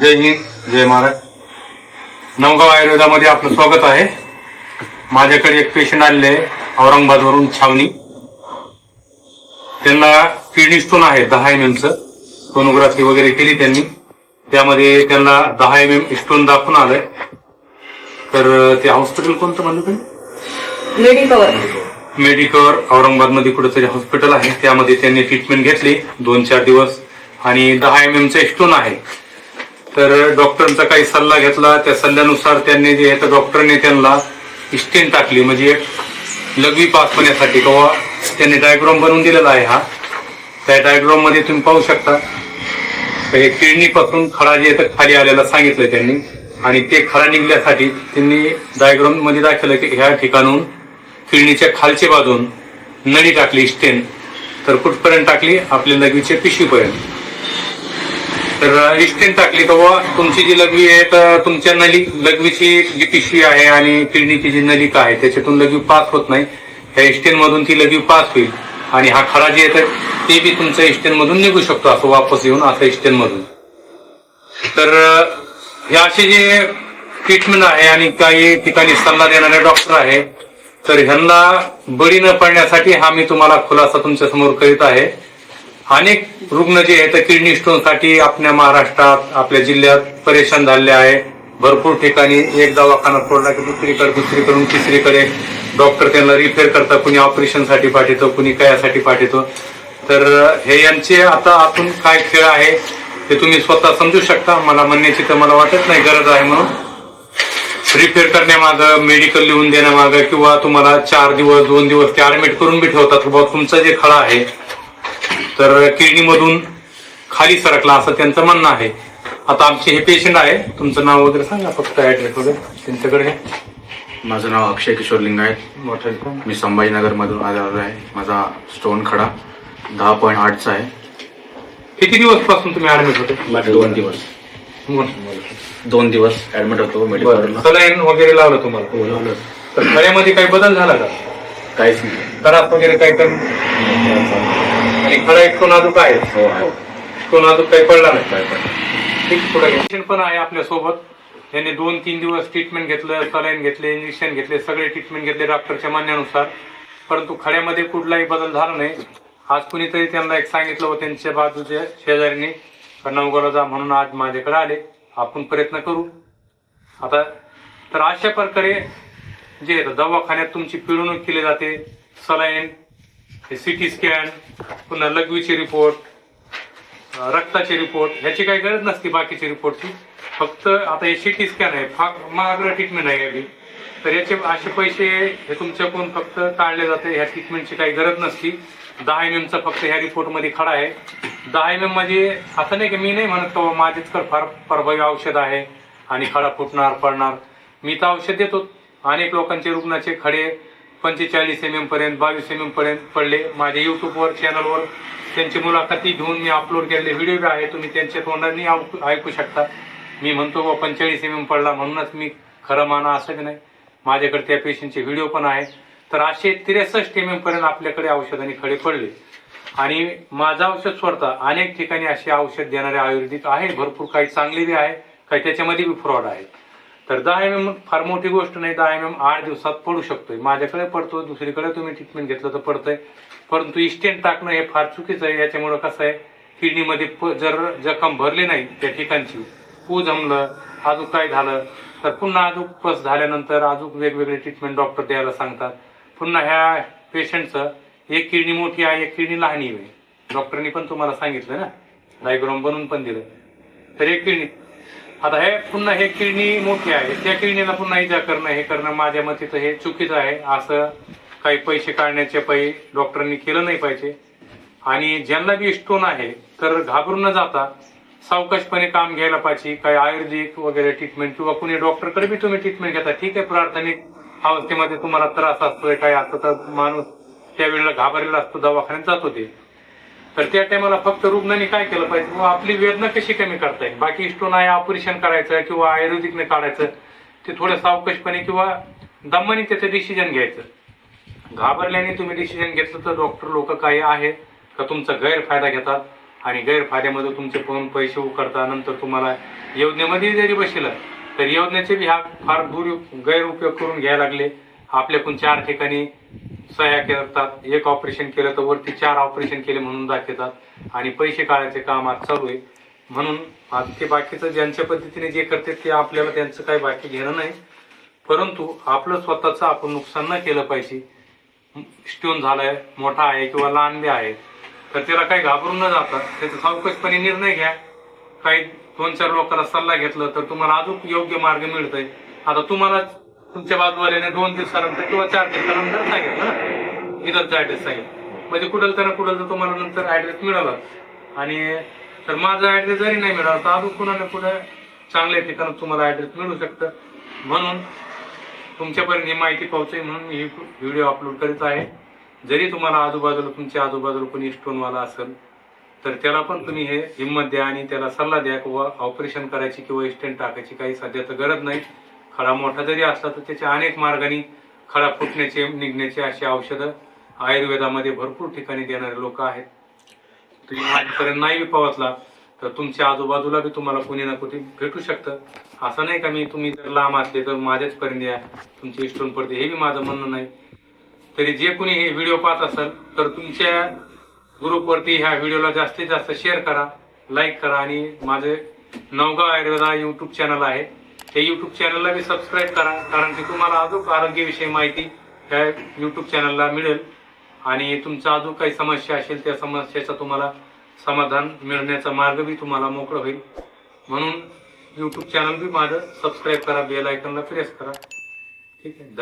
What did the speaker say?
जय हिंद जय महाराज. नवगाव आयुर्वेदामध्ये आपलं स्वागत आहे. माझ्याकडे एक पेशंट आलेले आहे औरंगाबादवरून छावणी. त्यांना किडनी स्टोन आहे दहा एम एमचं सोनोग्राफी वगैरे केली त्यांनी. त्यामध्ये त्यांना दहा एम एम स्टोन दाखवून आलंय. तर ते हॉस्पिटल कोणतं म्हणलं तुम्ही? मेडिकवर. मेडिकवर औरंगाबादमध्ये कुठेतरी हॉस्पिटल आहे. त्यामध्ये त्यांनी ट्रीटमेंट घेतली दोन चार दिवस. आणि दहा एम एमचा स्टोन आहे. तर डॉक्टरांचा काही सल्ला घेतला. त्या सल्ल्यानुसार त्यांनी जे आहे तर डॉक्टरने त्यांना स्टेन टाकली. म्हणजे एक लघवी पास होण्यासाठी किंवा त्यांनी डायग्राम बनवून दिलेला आहे हा. त्या डायग्राममध्ये तुम्ही पाहू शकता. तर हे खडा जे तर खाली आलेला सांगितलं त्यांनी. आणि ते खडा निघण्यासाठी त्यांनी डायग्राममध्ये दाखवलं की ह्या ठिकाणून किडनीच्या खालच्या बाजून नळी टाकली स्टेन तर कुठपर्यंत टाकली? आपल्या लघवीच्या पिशवीपर्यंत. तर इस्टेन टाकली. तेव्हा तुमची जी लघवी आहे तर तुमच्या नली लघवीची जी पिशवी आहे आणि किडनीची जी नलिका आहे त्याच्यातून लघवी पास होत नाही. ह्या इस्टेन मधून ती लघवी पास होईल. आणि हा खडा जे आहे ते बी तुमच्या इस्टेन मधून निघू शकतो असं वापस येऊन असं इस्टेन मधून तर हे असे जे ट्रीटमेंट आहे आणि काही ठिकाणी सल्ला देणारे डॉक्टर आहे तर ह्यांना बळी न पडण्यासाठी हा मी तुम्हाला खुलासा तुमच्यासमोर करीत आहे. अनेक रुग्ण जे आहेत किडनी स्टोनसाठी आपल्या महाराष्ट्रात आपल्या जिल्ह्यात परेशान झालेले आहे. भरपूर ठिकाणी एक दवाखाना सोडला की दुसरीकडे दुसरीकडून तिसरीकडे डॉक्टर त्यांना रिफेअर करतात. कुणी ऑपरेशनसाठी पाठवतो कुणी कयासाठी पाठवतो. तर हे यांचे आता आतून काय खेळ आहे ते तुम्ही स्वतः समजू शकता. मला म्हणण्याची तर मला वाटत नाही गरज आहे म्हणून. रिपेअर करण्यामागं मेडिकल लिहून देण्यामागं किंवा तुम्हाला चार दिवस दोन दिवस ते ॲडमिट करून बी ठेवतात. बाबा तुमचा जे खळा आहे तर किडनी मधून खाली सरकला असं त्यांचं म्हणणं आहे. आता आमचे हे पेशंट आहे. तुमचं नाव वगैरे सांगा फक्त ऍड्रेस वगैरे त्यांच्याकडे हे. माझं नाव अक्षय किशोर लिंगायत. मोठं सांगा. मी संभाजीनगर मधून आलेलो आहे. माझा स्टोन खडा दहा पॉईंट आठचा आहे. किती दिवसपासून तुम्ही ऍडमिट होते? दोन दिवस. दोन. दिवस ऍडमिट होतो मेडिकल सलाईन वगैरे लावलं तुम्हाला? तर खड्यामध्ये काही बदल झाला का? काहीच नाही. खराब वगैरे काही कमी? आणि खडा इतकं नाजूक आहे? हो आहे तो नाजूक काही पडला नाही. ठीक पुढे पेशंट पण आहे आपल्यासोबत. त्यांनी दोन तीन दिवस ट्रीटमेंट घेतलं सलाईन घेतले इंजेक्शन घेतले सगळे ट्रीटमेंट घेतले डॉक्टरच्या म्हणण्यानुसार परंतु खड्यामध्ये कुठलाही बदल झाला नाही. आज कुणीतरी त्यांना एक सांगितलं व त्यांच्या बाजूच्या शेजारीने. नवगावला जा म्हणून आज माझ्याकडे आले. आपण प्रयत्न करू. आता तर अशा प्रकारे जे दवाखान्यात तुमची पिळवणूक केली जाते सलाईन सिटी स्कॅन पुन्हा लघवीचे रिपोर्ट रक्ताचे रिपोर्ट ह्याची काही गरज नसते बाकीचे रिपोर्टची फक्त आता हे सिटी स्कॅन आहे फार महागडं ट्रीटमेंट आहे याची. तर याचे असे पैसे हे तुमच्याकडून फक्त टाळले जाते ह्या ट्रीटमेंटची काही गरज नसती. दहा एम एमचा फक्त ह्या रिपोर्टमध्ये खडा आहे. दहा एम एम म्हणजे असं नाही की मी नाही म्हणत का माझेच कर फार प्रभावी औषध आहे आणि खडा फुटणार पडणार. मी तर औषध देतो अनेक लोकांचे रुग्णाचे खडे पंचेचाळीस एम एम पर्यंत बावीस एम एम पर्यंत पडले. माझ्या युट्यूबवर चॅनलवर त्यांची मुलाखती घेऊन मी अपलोड केलेले व्हिडिओ बी आहे तुम्ही त्यांच्या तोंडाने ऐकू ऐकू शकता. मी म्हणतो बा पंचेचाळीस एम एम पडला म्हणूनच मी खरं माना असं की नाही? माझ्याकडे त्या पेशंटचे व्हिडिओ पण आहे तर असे त्रेसष्ट एम एम पर्यंत आपल्याकडे औषधाने खडे पडले. आणि माझं औषध स्वतः अनेक ठिकाणी असे औषध देणारे आयुर्वेदिक आहे भरपूर काही चांगले बी आहे काही त्याच्यामध्ये बी फ्रॉड आहे तर दहा एम एम फार मोठी गोष्ट नाही दहा एम एम आठ दिवसात पडू शकतोय. माझ्याकडे पडतो दुसरीकडे तुम्ही ट्रीटमेंट घेतलं तर पडतंय. परंतु इस्टेंट टाकणं हे फार चुकीचं आहे. याच्यामुळं कसं आहे किडनीमध्ये प- जर जखम भरली नाही त्या ठिकाणची पू जमलं अजून काय झालं तर पुन्हा अजून पस झाल्यानंतर अजून वेगवेगळे ट्रीटमेंट डॉक्टर द्यायला सांगतात. पुन्हा ह्या पेशंटचं एक किडनी मोठी आहे एक किडनी लहानी आहे. डॉक्टरनी पण तुम्हाला सांगितलं ना? डायग्राम बनवून पण दिलं. तर एक किडनी आता हे पुन्हा हे किरणी मोठी आहे. त्या किरणीला पुन्हा इजा करणं हे करणं माझ्या मते तर हे चुकीचं आहे. असं काही पैसे काढण्याचे पै डॉक्टरांनी केलं नाही पाहिजे. आणि ज्यांना बी स्टोन आहे तर घाबरून न जाता सावकाशपणे काम घ्यायला पाहिजे. काही आयुर्वेदिक वगैरे ट्रीटमेंट किंवा कुणी डॉक्टरकडे बी तुम्ही ट्रीटमेंट घेता ठीक आहे प्रार्थनिक अवस्थेमध्ये तुम्हाला त्रास असतोय काय असतं तर माणूस त्यावेळेला घाबरलेला असतो दवाखान्यात जातो ते. तर त्या टायमाला फक्त रुग्णांनी काय केलं पाहिजे? आपली वेदना कशी कमी करता येईल? बाकी स्टोन आहे ऑपरेशन करायचं किंवा आयुर्वेदिकने काढायचं ते थोडं सावकाशपणे किंवा दमाने त्याचं डिसिजन घ्यायचं. घाबरल्याने तुम्ही डिसिजन घेतलं तर डॉक्टर लोक काही आहेत का तुमचा गैरफायदा घेतात? आणि गैरफायद्यामध्ये तुमचे फोन पैसे उकरता नंतर तुम्हाला योजनेमध्ये जरी बसलं तर योजनेचे बी हा फार दूर गैरउपयोग करून घ्यायला लागले. आपल्याकडून चार ठिकाणी सह्या करतात एक ऑपरेशन केलं तर वरती चार ऑपरेशन केले म्हणून दाखवतात आणि पैसे काढायचे काम आज चालू आहे. म्हणून आज ते बाकीचं ज्यांच्या पद्धतीने जे करते ते आपल्याला त्यांचं काही बाकी घेणं नाही. परंतु आपलं स्वतःचं आपण नुकसान न केलं पाहिजे. स्टोन झालाय मोठा आहे किंवा लहान बी आहे तर त्याला काही घाबरून न जाता त्याचा सावकाशपणे निर्णय घ्या. काही दोन चार लोकांना सल्ला घेतला तर तुम्हाला अजून योग्य मार्ग मिळतोय. आता तुम्हाला तुमच्या बाजूवाल्याने दोन दिवसानंतर किंवा चार दिवसानंतर सांगितलं ना? इथंच ऍड्रेस सांगितलं. म्हणजे कुठल तर कुठलं तर तुम्हाला नंतर ऍड्रेस मिळाला. आणि तर माझा ऍड्रेस जरी नाही मिळाला तर अजून कुणाला कुठे चांगल्या ठिकाणी तुम्हाला ऍड्रेस मिळू शकतं. म्हणून तुमच्यापर्यंत ही माहिती पोहोचवी म्हणून मी व्हिडिओ अपलोड करीत आहे. जरी तुम्हाला आजूबाजूला तुमच्या आजूबाजूला कोणी स्टोनवाला असेल तर त्याला पण तुम्ही हे हिंमत द्या आणि त्याला सल्ला द्या किंवा ऑपरेशन करायची किंवा स्टेंट टाकायची काही सध्या तर गरज नाही. खडा मोठा जरी असला तर त्याच्या अनेक मार्गाने खडा फुटण्याचे निघण्याचे अशी औषधं आयुर्वेदामध्ये भरपूर ठिकाणी देणारे लोक आहेत. तुम्ही माझ्यापर्यंत नाही बी पोहोचला तर तुमच्या आजूबाजूला बी तुम्हाला कुणी ना कुठे भेटू शकतं. असं नाही का मी तुम्ही जर लांब असले तर माझ्याच पर्यंत या तुमची इष्टून पडते हे बी माझं म्हणणं नाही. तरी जे कोणी हे व्हिडिओ पाहत असेल तर तुमच्या ग्रुपवरती ह्या व्हिडिओला जास्तीत जास्त शेअर करा लाईक करा आणि माझे नवगाव आयुर्वेदा युट्यूब चॅनल आहे. त्या युट्यूब चॅनलला बी सबस्क्राईब करा. कारण की तुम्हाला अजून आरोग्यविषयी माहिती त्या युट्यूब चॅनलला मिळेल. आणि तुमचा अजून काही समस्या असेल त्या समस्येचा तुम्हाला समाधान मिळण्याचा मार्ग बी तुम्हाला मोकळं होईल. म्हणून युट्यूब चॅनल बी माझं सबस्क्राईब करा बेल आयकनला प्रेस करा. ठीक आहे? धन्यवाद.